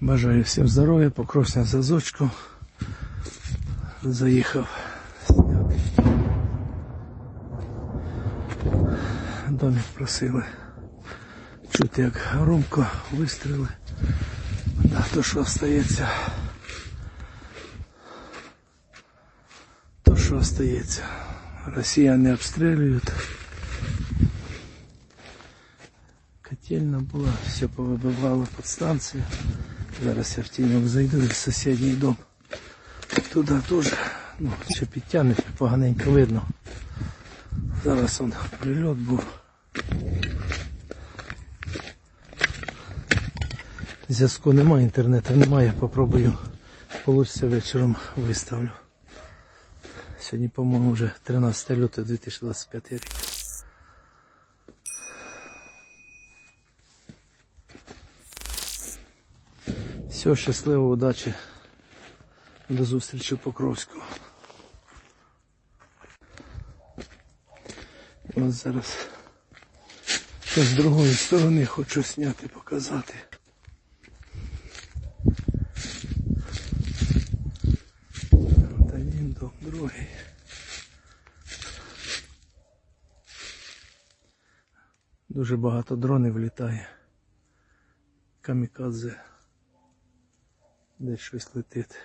Бажаю всім здоров'я, покровся зазочку. Заїхав зняти. Домик просили. Чути як громко вистріли. Да, то що остається. То що остається. Росіяни обстрілюють. Котельна була, все повибивало підстанцію. Зараз я в тіньок зайду в сусідній дом. Туди теж, ну, ще підтягнуть, поганенько видно. Зараз он прильот був. Зв'язку немає, інтернету немає, попробую. Получиться вечором виставлю. Сьогодні, по-моєму, вже 13 лютого 2025 рік. Все, щасливо, удачі. До зустрічі в Покровську. От зараз з другої сторони хочу зняти, показати. Та він дом другий. Дуже багато дронів літає. Камікадзе. Десь щось летить.